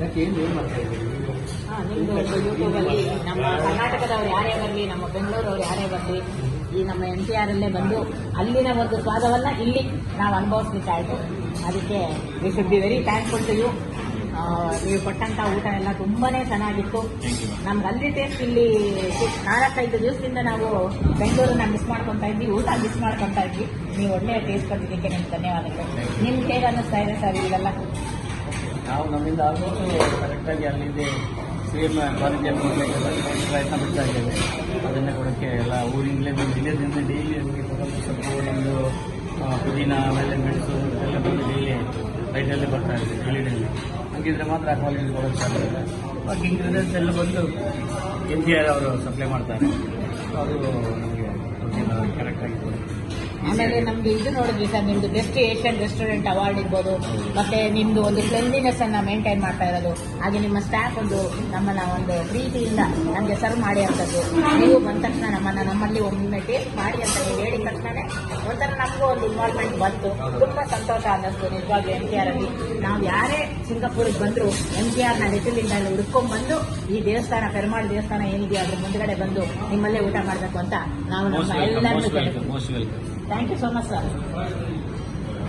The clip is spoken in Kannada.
ಹಾ, ನಿಮ್ದು ಯೂಟ್ಯೂಬಲ್ಲಿ ನಮ್ಮ ಕರ್ನಾಟಕದವ್ರು ಯಾರೇ ಬರಲಿ ನಮ್ಮ ಬೆಂಗಳೂರವ್ರು ಯಾರೇ ಬರಲಿ ಈ ನಮ್ಮ ಎನ್ ಟಿ ಆರ್ ಅಲ್ಲೇ ಬಂದು ಅಲ್ಲಿನ ಒಂದು ಸ್ವಾದವನ್ನ ಇಲ್ಲಿ ನಾವು ಅನುಭವಿಸ್ಲಿಕ್ಕಾಯ್ತು ಅದಕ್ಕೆ we should be very thankful to you ನೀವು ಕೊಟ್ಟಂತ ಊಟ ಎಲ್ಲ ತುಂಬಾನೇ ಚೆನ್ನಾಗಿತ್ತು. ನಮ್ಗೆ ಅಲ್ಲಿ ಟೇಸ್ಟ್ ಇಲ್ಲಿ ನಾಲ್ಕೈದು ದಿವಸದಿಂದ ನಾವು ಬೆಂಗಳೂರನ್ನ ಮಿಸ್ ಮಾಡ್ಕೊತಾ ಇದ್ವಿ ಊಟ ಮಿಸ್ ಮಾಡ್ಕೊತಾ ಇದ್ವಿ. ನೀವು ಒಳ್ಳೆಯ ಟೇಸ್ಟ್ ಕೊಟ್ಟಿದ್ದಕ್ಕೆ ನಿಮ್ಗೆ ಧನ್ಯವಾದಗಳು. ನಿಮ್ಗೆ ಹೇಗೆ ಅನ್ನಿಸ್ತಾ ಇದೆ ಸರ್ ಇವೆಲ್ಲ? ನಾವು ನಮ್ಮಿಂದ ಆಗೋದು ಕರೆಕ್ಟಾಗಿ ಅಲ್ಲಿದೆ ಸೇಮ್ ಕಾಲೇಜಲ್ಲಿ ಕೊಡಲಿಕ್ಕೆ ಪ್ರಯತ್ನ ಪಡ್ತಾ ಇದ್ದೇವೆ. ಅದನ್ನು ಕೊಡೋಕ್ಕೆ ಎಲ್ಲ ಊರಿಂದಲೇ ಬಂದು ಜಿಲ್ಲೆದಿಂದ ಡೈಲಿ ನಮಗೆ ಸ್ವಲ್ಪ ಸೊಪ್ಪು ನಮ್ಮದು ಪುದೀನ, ಆಮೇಲೆ ಮೆಣಸು ಎಲ್ಲ ಬಂದು ಡೈಲಿ ರೈಟಲ್ಲೇ ಬರ್ತಾ ಇದೆ ಡೈಲಿ ಡೈಲಿ ಹಂಗಿದ್ರೆ ಮಾತ್ರ ಆ ಕ್ವಾಲಿಟಿ ಕೊಡೋಕ್ಕೆ ಸಾಧ್ಯ ಇಲ್ಲ. ಬಾಕಿ ಇಂಗ್ರೀಡಿಯೆಂಟ್ಸ್ ಎಲ್ಲ ಬಂದು ಎನ್ ಜಿ ಆರ್ ಅವರು ಸಪ್ಲೈ ಮಾಡ್ತಾರೆ. ಅದು ನಮಗೆ ಕರೆಕ್ಟಾಗಿ ಕೊಡುತ್ತೆ. ಆಮೇಲೆ ನಮ್ಗೆ ಇದು ನೋಡಿದ್ವಿ ಸರ್ ನಿಮ್ದು ಬೆಸ್ಟ್ ಏಷ್ಯನ್ ರೆಸ್ಟೋರೆಂಟ್ ಅವಾರ್ಡ್ ಇರ್ಬೋದು ಮತ್ತೆ ನಿಮ್ದು ಒಂದು ಕ್ಲೆನ್ಲಿನೆಸ್ ಅನ್ನ ಮೇಂಟೈನ್ ಮಾಡ್ತಾ ಇರೋದು. ಹಾಗೆ ನಿಮ್ಮ ಸ್ಟಾಫ್ ಒಂದು ನಮ್ಮನ್ನ ಒಂದು ಪ್ರೀತಿಯಿಂದ ನಮಗೆ ಸರ್ವ್ ಮಾಡಿ ಅಂತದ್ದು. ನೀವು ಬಂದ ತಕ್ಷಣ ನಮ್ಮನ್ನ ನಮ್ಮಲ್ಲಿ ಒಮ್ಮೆ ಟೇಸ್ಟ್ ಮಾಡಿ ಅಂತ ನೀವು ಹೇಳಿದ ತಕ್ಷಣ ಒಂಥರ ನಮಗೂ ಒಂದು ಇನ್ವಾಲ್ವ್ಮೆಂಟ್ ಬಂತು. ತುಂಬಾ ಸಂತೋಷ ಅನ್ನಿಸ್ತು. ನಿಜವಾಗ್ಲೂ ಎನ್ ಟಿ ಆರ್ ಅಲ್ಲಿ. ನಾವು ಯಾರೇ ಸಿಂಗಾಪುರಿಗೆ ಬಂದ್ರು ಎನ್ ಟಿ ಆರ್ನ ಲಿಟಲಿಂದ ಅಲ್ಲಿ ಹುಡ್ಕೊಂಡ್ ಬಂದು ಈ ದೇವಸ್ಥಾನ ಪೆರುಮಾಳ್ ದೇವಸ್ಥಾನ ಏನಿದೆಯೋ ಅದ್ರ ಮುಂದ್ಗಡೆ ಬಂದು ನಿಮ್ಮಲ್ಲೇ ಊಟ ಮಾಡಬೇಕು ಅಂತ ನಾವು ನಮ್ಮ ಎಲ್ಲರನ್ನೂ thank you so much sir